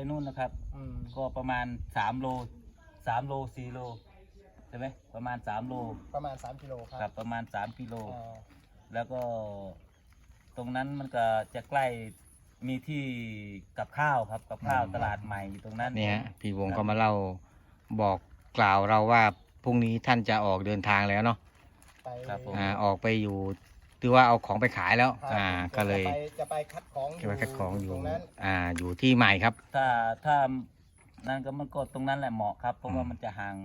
ไปนู่นนะครับ อืมก็ประมาณสามโลสามโลสี่โลใช่ไหมประมาณสามโลประมาณ 3กิโลคครัรับบประมาณสามกิโล อ่าแล้วก็ตรงนั้นมันก็จะใกล้มีที่กับข้าวครับกับข้าวตลาดใหม่อยู่ตรงนั้นเนี่ยพี่วงก็มาเล่าบอกกล่าวเราว่าพรุ่งนี้ท่านจะออกเดินทางแล้วเนาะไปครับผม อ่าออกไปอยู่ หรือว่าเอาของไปขายแล้วครับอ่า ก็เลยจะไปจะไปคัดของเก็บไว้คัดของอยู่ตรงนั้นอ่า อยู่ที่ใหม่ครับ ถ้าถ้านั่นก็มันก็ตรงนั้นแหละเหมาะครับ เพราะว่าอืมมันจะห่าง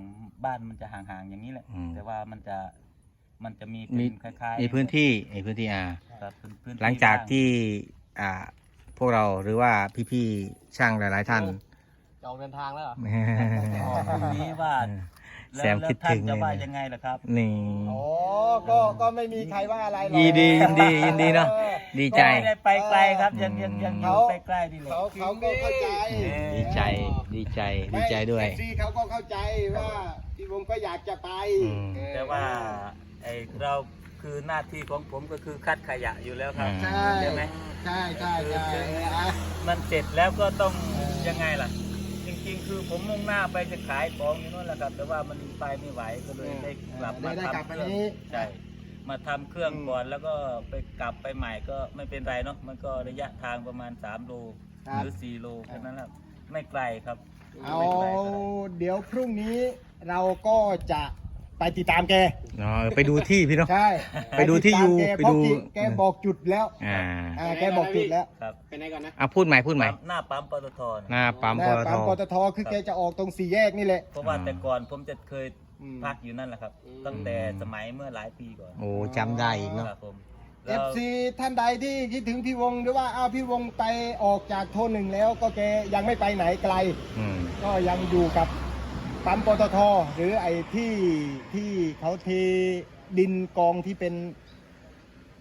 บ้านมันจะห่างๆอย่างนี้แหละ อืม แต่ว่ามันจะมันจะมีมีเป็นคล้ายๆมีพื้นที่มีพื้นที่อ่า ครับพื้นพื้นหลังจากบ้นที่อ่าพวกเราหรือว่าพี่ๆช่างหลาย ๆ ท่าน จะออกเดินทางแล้วเหรออ๋อพรุ่งนี้ว่า แซมคิดถึงแล้วท่านจะว่าเลยนะยังไงล่ะครับ นี่ อ๋อ ก็ก็ไม่มีใครว่าอะไรหรอกยินดียินดียินดีเนาะออดีใจ ก็ไม่ได้ไปไกลครับยังยังยังอยู่เขาใกล้ๆนี่แหละ เขาเขาก็เข้าใจดีใจดีใจดีใจด้วย ซีเขาก็เข้าใจว่าพี่วงก็อยากจะไปอืมแต่ว่าไอเราคือหน้าที่ของผมก็คือคัดขยะอยู่แล้วครับอ่าใช่ ใช่ไหมใช่ใช่ใช่อะมันเสร็จแล้วก็ต้องยังไงล่ะจริงๆ คือผมมุ่งหน้าไปจะขายของอยู่นู่นแหละครับ แต่ว่ามันไปไม่ไหวก็เลยได้กลับมาได้ได้กลับทำมาเครื่องนี้ ใช่มาทำเครื่องอืมก่อนแล้วก็ไปกลับไปใหม่ก็ไม่เป็นไรเนาะมันก็ระยะทางประมาณ3โลครับหรือ4โลแค่นั้นครับไม่ไกลครับเอาไม่ไกลเท่าไหร่ เดี๋ยวพรุ่งนี้เราก็จะ ไปติดตามแกเนาะไปดูที่พี่เนาะ ใช่ไปดูที่อยู่ติตามแกไปเพราะดูแกแกบอกจุดแล้วอ่าอ่าแกบอกจุดแล้วครับไปไหนก่อนนะ อะพูดใหม่พูดใหม่ หน้าปั๊มปตทหน้าปั๊มหปน้าตท ปั๊มปตทคือแกจะออกตรงสี่แยกนี่แหละ เพราะว่าอ่าแต่ก่อนผมจะเคยอืม พักอยู่นั่นแหละครับตั้งแต่สมัยเมื่อหลายปีก่อนโอ้จำได้อีกเนาะ ครับผมเอแล้วฟซีท่านใดที่คิดถึงพี่วงหรือว่าเอาพี่วงไปออกจากโทนหนึ่งแล้ว ก็แกยังไม่ไปไหนไกล อืม ก็ยังอยู่กับ ปั๊มปตทหรือไอ้ที่ที่เขาเทดินกองที่เป็น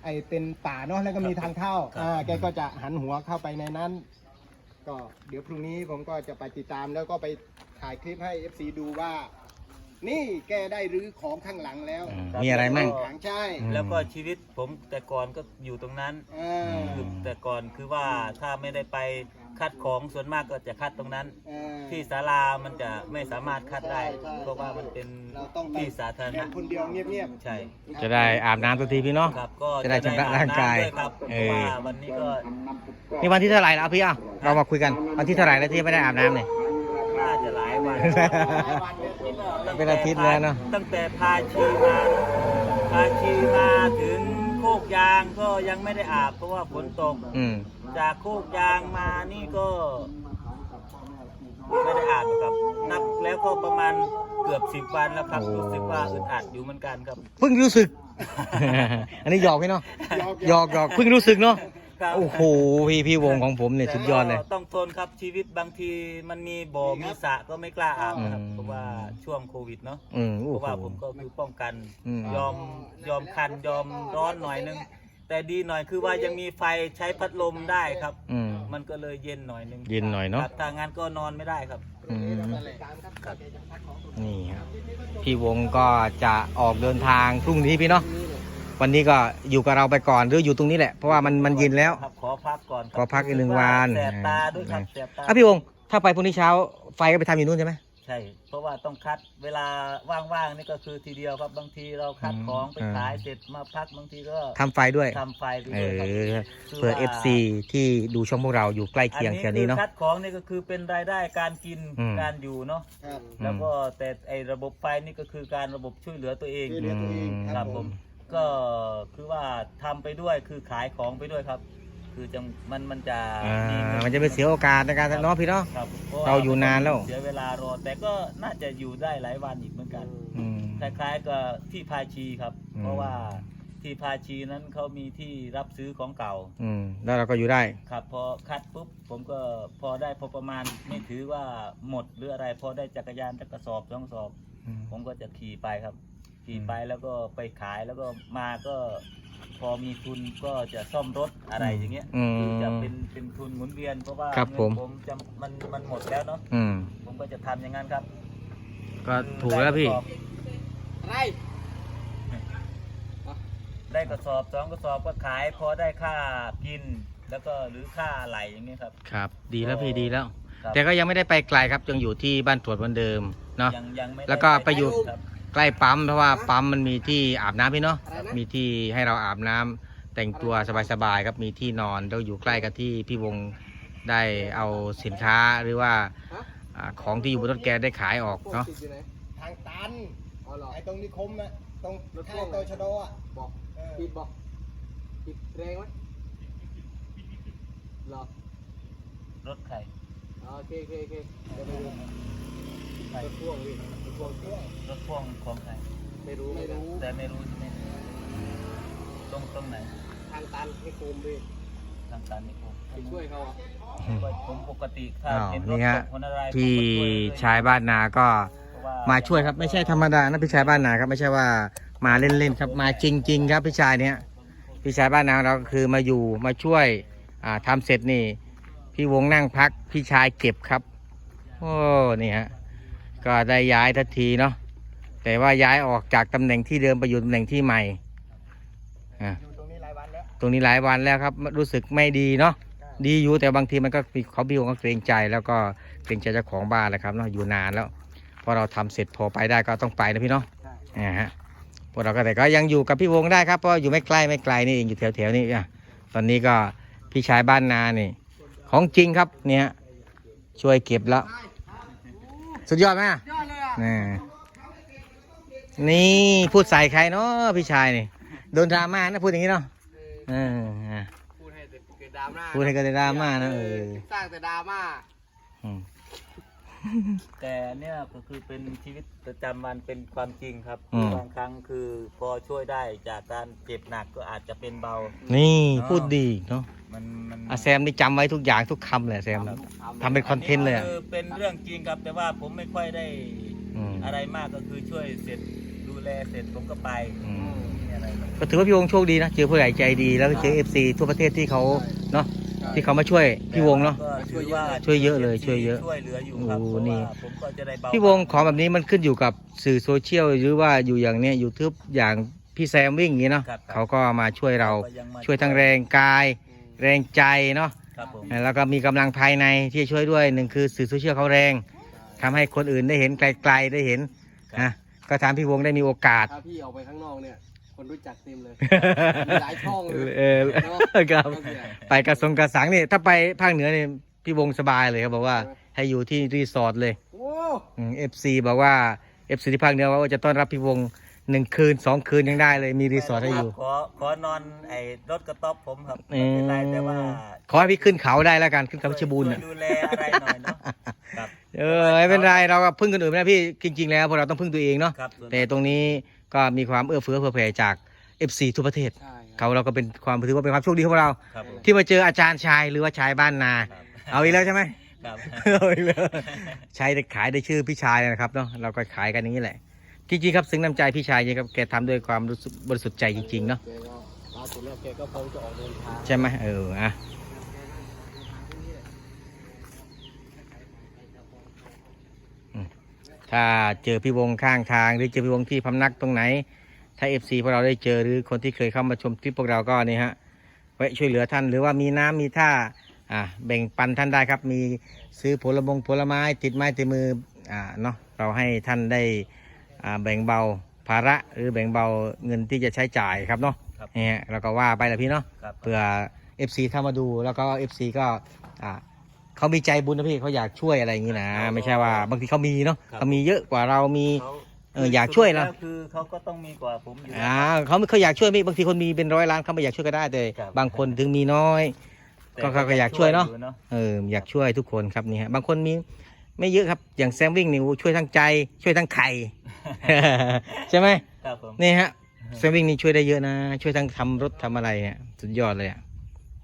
ไอ้เป็นป่าเนาะแล้วก็มีทางเข้าอ่าแกก็จะหันหัวเข้าไปในนั้น ก็เดี๋ยวพรุ่งนี้ผมก็จะไปติดตามแล้วก็ไปถ่ายคลิปให้ FC ดูว่า นี่แกได้รื้อของข้างหลังแล้วอืมมีอะไรมั่งหลังใช่อืม แล้วก็ชีวิตผมแต่ก่อนก็อยู่ตรงนั้นอ่าคือแต่ก่อนคือว่าถ้าไม่ได้ไปคัดของส่วนมากก็จะคัดตรงนั้นอ่าที่ศาลามันจะไม่สามารถคัดได้ ใช่ใช่ เพราะว่ามันเป็นเราต้องไปที่สาธารแค่ณะคนเดียวเงียบๆใช่จะได้อาบน้ำสักทีพี่เนาะ ครับก็จะได้ชำระร่างกายด้วยครับเพเอราะอว่าวันนี้ก็นี่วันที่เท่าไหร่แล้วพี่อะเรามาคุยกันวันที่เท่าไหร่แล้วที่ไม่ได้อาบน้ำเนี่ยน่าจะหลาย วันเป็นอาทิตย์แล้วเนอะตั้งแต่พาชีมาพาชีมาถึงโคกยางก็ยังไม่ได้อาบเพราะว่าฝนตกอืมจากโคกยางมานี่ก็ ไม่ได้อ่านครับ นับแล้วก็ประมาณเกือบสิบวันแล้วครับโอ้รู้สึกว่าอึดอัดอยู่เหมือนกันครับ เพิ่งรู้สึก อันนี้หยอกพี่เนาะหยอกหยอกเพิ่งรู้สึกเนาะ ครับโอ้โหพี่พี่วงของผมเนี่ยสุดยอดเลย แต่ก็ต้องทนครับชีวิตบางทีมันมีบ่อมีสระก็ไม่กล้าอาบนะครับอืม เพราะว่าช่วงโควิดเนาะอืมเพโอ้ราะโห ว่าผมก็คือป้องกันอืม ยอมยอมคันยอมร้อนหน่อยนึง แต่ดีหน่อยคือว่ายังมีไฟใช้พัดลมได้ครับ อืม มันก็เลยเย็นหน่อยนึงเย็นหน่อยเนาะครับถ้างั้นก็นอนไม่ได้ครับ อืมนี่ครับพี่วงก็จะออกเดินทางพรุ่งนี้พี่เนาะ วันนี้ก็อยู่กับเราไปก่อนหรืออยู่ตรงนี้แหละเพราะว่ามันมันเย็นแล้ว ครับขอพักก่อนครับขอพักอีกหนึ่งวันแสบตาด้วยครับแสบตาอะพี่วงถ้าไปพรุ่งนี้เช้าไฟก็ไปทำอยู่นู่นใช่ไหมใช่ เพราะว่าต้องคัดเวลาว่างๆนี่ก็คือทีเดียวครับบางทีเราคัดอืมของไปอ่าขายเสร็จมาพักบางทีก็ทำไฟด้วยทำไฟไปเอด้วยครับอคือเผื่อว่า FC ที่ดูช่องพวกเราอยู่ใกล้เคียงแถวนี้เนาะอัคัดของนี่ก็คือเป็นรายได้การกินอืม การอยู่เนาะครับแล้วก็แต่ไอระบบไฟนี่ก็คือการระบบช่วยเหลือตัวเอง ช่วยเหลือตัวเองคครัรับบผผม ม ก็คือว่าทำไปด้วยคือขายของไปด้วยครับ คือจังมันมันจะอ่างิมันจะไม่เสียโอกาสในการเนาะพี่เนาะ ครับพะว่เราอยู่นานแล้ว เสียเวลารอแต่ก็น่าจะอยู่ได้หลายวันอีกเหมือนกัน อืม คล้ายๆกับที่พาชีครับ อืม เพราะว่าที่พาชีนั้นเขามีที่รับซื้อของเก่า อืมแล้วเราก็อยู่ได้ ครับพอคัดปุ๊บผมก็พอได้พอประมาณไม่ถือว่าหมดหรืออะไร พอได้จักรยานจักระสอบสองสอบอืมผมก็จะขี่ไปครับ ขี่ไปแล้วก็ไปขายแล้วก็มาก็พอมีทุนก็จะซ่อมรถอะไรอย่างเงี้ยอืมคือจะเป็นเป็นทุนหมุนเวียนเพราะว่าครับเงิผมผมจะมันมันหมดแล้วเนาะอืม ผมก็จะทำอย่างนั้นครับก็ถูกแล้วพี่อะไรได้กระสอบสองกระสอบก็ขาย พอได้ค่ากินแล้วก็หรือค่าไหลอย่างเงี้ยครับ ครับ ดีแล้วพี่ดีแล้ว ครับ แต่ก็ยังไม่ได้ไปไกลครับยังอยู่ที่บ้านตรวจเหมือนเดิมเนาะ ยังยังไม่ด้แล้วก็ไปอยู่ ครับ ใกล้ปั๊มเพราะว่าปั๊มมันมีที่อาบน้ำพี่เนาะอะไรนะ มีที่ให้เราอาบน้ำแต่งตัวสบายๆครับมีที่นอนเราอยู่ใกล้กับที่พี่วงได้เอาสินค้าหรือว่าอ่าของที่อยู่บนรถแกได้ขายออกเนาะทางตัน อ๋อเหรอ ไอ้ตรงนิคมนะตรงรถพ่ข้าวงงโตชะโดอะบอกเออปิดบอกปิดแรงไหมเหรอรถใครอ๋อโอเคโอเคโอเคเดี๋ยวไปดูรถพ่วงพี่ รถพ่วงรถพ่วงของใครไม่รู้ไม่รู้แต่ไม่รู้ใช่ไหมตรงตรงไหน ทางตันให้โคมพี่ทางการนิคมไปช่วยเขาอะผมปกติถ้าอ้าวเห็นรถนี่ฮะคนอะไรผมก็พี่ช่วยเลยชายบ้านนาก็เพราะว่ามาช่วยครับไม่ใช่ธรรมดานะพี่ชายบ้านนาครับไม่ใช่ว่ามาเล่นๆครับมาจริง ๆ ครับพี่ชายเนี้ยพี่ชายบ้านนาเราก็คือมาอยู่มาช่วยอ่าทำเสร็จนี่ พี่วงนั่งพักพี่ชายเก็บครับ โอ้นี่ฮะ ก็ได้ย้ายทันทีเนาะแต่ว่าย้ายออกจากตำแหน่งที่เดิมไปอยู่ตำแหน่งที่ใหม่อะอยู่ตรงนี้หลายวันแล้วตรงนี้หลายวันแล้วครับ รู้สึกไม่ดีเนาะดีอยู่แต่บางทีมันก็มีเขาพี่วงก็เกรงใจ แล้วก็เกรงใจเจ้าของบ้านแหละครับเนาะอยู่นานแล้วพอเราทำเสร็จพอไปได้ก็ต้องไปนะพี่เนาะใช่อ่าฮะพวกเราก็แต่ก็ยังอยู่กับพี่วงได้ครับเพราะอยู่ไม่ใกล้ไม่ไกลนี่เองอยู่แถวๆนี้อะตอนนี้ก็พี่ชายบ้านนานี่ ของจริงครับเนี่ยช่วยเก็บแล้ว สุดยอดไหมอะยอดเลยอะ นี่นี่พูดใส่ใครเนาะพี่ชายนี่โดนดราม่านะพูดอย่างนี้เนาะเอออะพูดให้แต่เกิดดราม่าพูดให้เกิดดราม่านะเออสร้างแต่ดราม่าอืมแต่เนี่ยก็คือเป็นชีวิตประจำวันเป็นความจริงครับอืม บางครั้งคือพอช่วยได้จากการเจ็บหนักก็อาจจะเป็นเบา นี่พูดดีเนาะ มันมันอาแซมนี่จำไว้ทุกอย่างทุกคำเลยแซมทำเป็นคอนเทนต์เลยอะ คือเป็นเรื่องจริงครับ แต่ว่าผมไม่ค่อยได้อืมอะไรมากก็คือช่วยเสร็จดูแลเสร็จผมก็ไปอืมไม่มีอะไรหรอกก็ถือว่าพี่วงโชคดีนะเจอผู้ใหญ่ใจดีแล้วก็เจอเอฟซีทั่วประเทศที่เขาเนาะที่เขามาช่วยพี่วงเนาะ ก็ถือว่าช่วยเยอะเลยช่วยเยอะช่วยเหลืออยู่ครับโอ้เพราะนี่ ว่าผมก็จะได้เบาพี่วงของแบบนี้มันขึ้นอยู่กับสื่อโซเชียลหรือว่าอยู่อย่างเนี้ยยูทูบอย่างพี่แซมวิ่งอย่างนี้เนาะครับเขาก็มาช่วยเราก็ยังมาช่วยทั้งแรงกาย แรงใจเนาะครับผมแล้วก็มีกำลังภายในที่จะช่วยด้วยหนึ่งคือสื่อโซเชียลเขาแรงทำให้คนอื่นได้เห็นไกลๆได้เห็นนะก็ทำพี่วงได้มีโอกาส ถ้าพี่ออกไปข้างนอกเนี่ยคนรู้จักเต็มเลยมีหลายช่องเลยเออเนาะครับก็เสียไปกระทรงกระสังนี่ถ้าไปภาคเหนือเนี่ยพี่วงสบายเลยครับบอกว่าให้อยู่ที่รีสอร์ทเลยโอ้เอฟซีบอกว่าเอฟซีที่ภาคเหนือว่าจะต้อนรับพี่วง หนึ่งคืนสองคืนยังได้เลยมีรีสอร์ทให้อยู่ ขอขอนอนไอ้รถกระต๊อบผมครับเอไม่อเป็นไรแต่ว่าขอให้พี่ขึ้นเขาได้แล้วกันขึ้นเขาเพชรบูรณ์ช่น่ะวยดูแลอะไรหน่อยเนาะครับเออไม่เป็นไรเราก็พึ่งคนอื่นไม่ได้พี่จริง ๆ แล้วพวกเราต้องพึ่งตัวเองเนาะครับส่วนแต่ตรงนี้ก็มีความเอื้อเฟื้อเผื่อแผ่จาก FC ทั่วประเทศใช่ครับเขาเราก็เป็นความถือว่าเป็นความโชคดีของเราครับผมที่มาเจออาจารย์ชายหรือว่าชายบ้านนาครับเอาอีกแล้วใช่ไหมครับเอาอีกแล้วใช้ได้ขายได้ชื่อพี่ชายนะครับเนาะเราก็ขายกันอย่างนี้แหละ จริงๆครับซึ้งน้ำใจพี่ชายเนี่ยครับแกทำด้วยความรู้สึกบริสุทธิ์ใจจริงๆเนาะแกก็ล่าสุดแล้วแกก็คงจะออกเดินทางใช่ไหมเอออะอืมถ้าเจอพี่วงข้างทางหรือเจอพี่วงที่พำนักตรงไหน ถ้าเอฟซีพวกเราได้เจอหรือคนที่เคยเข้ามาชมคลิปพวกเราก็นี่ฮะไว้ช่วยเหลือท่านหรือว่ามีน้ำมีท่าอ่าแบ่งปันท่านได้ครับ มีซื้อผลมงผลไม้ติดไม้ติดมืออ่าเนาะเราให้ท่านได้อ่า แบ่งเบาภาระหรือแบ่งเบาเงินที่จะใช้จ่ายครับเนาะครับเนี่ยเราก็ว่าไปแหละพี่เนาะครับ เผื่อ FC เข้ามาดูแล้วก็ FC ก็อ่าเขามีใจบุญนะพี่เขาอยากช่วยอะไรอย่างนี้นะไม่ใช่ว่าบางทีเขามีเนาะเขามีเยอะกว่าเรามี เขาเอออยากช่วยนะสุดแล้คือเขาก็ต้องมีกว่าผมอยู่แล้ว อ่าเขาไม่เขาอยากช่วยไม่บางทีคนมีเป็นร้อยล้านเขาไม่อยากช่วยก็ได้แต่ครับ บางคนถึงมีน้อย แต่ก็ก็อยากช่วยเนอะอยู่เอออยากช่วยทุกคนครับนี่ฮะบางคนมี ไม่เยอะครับ อย่างแซมวิ่งนี่โอ้ช่วยทั้งใจ ช่วยทั้งไข่ ใช่ไหมครับผมนี่ฮะแซมวิ่งนี่ช่วยได้เยอะนะ ช่วยทั้งทำรถทำอะไรเนี่ยสุดยอดเลยอะ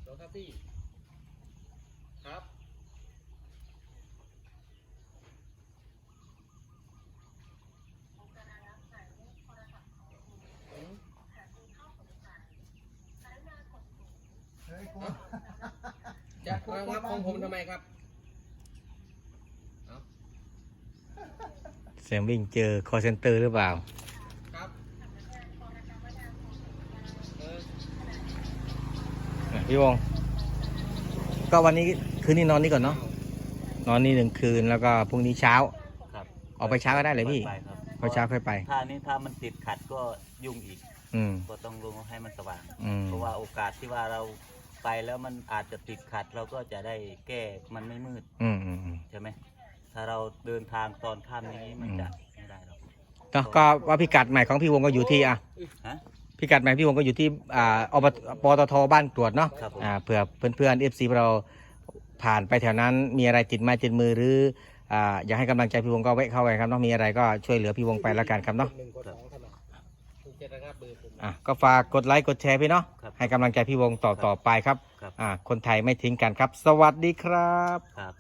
รถครับพี่ครับจะระงับของผมทำไมครับ แซมวิ่งเจอคอเซนเตอร์หรือเปล่า ครับเอออะพี่วง ก็วันนี้คืนนี้นอนนี่ก่อนเนาะ นอนนี่หนึ่งคืนแล้วก็พรุ่งนี้เช้า ครับออกไปเช้าก็ได้เลยพี่ไปครับพอเช้าค่อยไป ถ้านี้ถ้ามันติดขัดก็ยุ่งอีก อืม ก็ต้องลงให้มันสว่าง อืม เพราะว่าโอกาสที่ว่าเราไปแล้วมันอาจจะติดขัดเราก็จะได้แก้มันไม่มืดอืมอืมอืมใช่ไหม ถ้าเราเดินทางตอนค่ำอย่างนี้มันจะไม่ได้หรอกเนาะก็ว่าพิกัดใหม่ของพี่วงก็อยู่ที่อะฮะ พิกัดใหม่พี่วงก็อยู่ที่อ่าอบตปตทบ้านกรวดเนาะครับผม อ่าเผื่อเพื่อนๆเอฟซีเราผ่านไปแถวนั้นมีอะไรติดไม้ติดมือหรืออ่าอยากให้กำลังใจพี่วงก็แวะเข้าไปครับเนาะมีอะไรก็ช่วยเหลือพี่วงไปแล้วกันครับเนาะหนึ่งกดสองเท่านั้นถูกเจ็ดนะครับเบอร์ผมอะก็ฝากกดไลค์กดแชร์พี่เนาะครับให้กำลังใจพี่วงต่อต่อไปครับครับ อ่าคนไทยไม่ทิ้งกันครับ สวัสดีครับ ครับ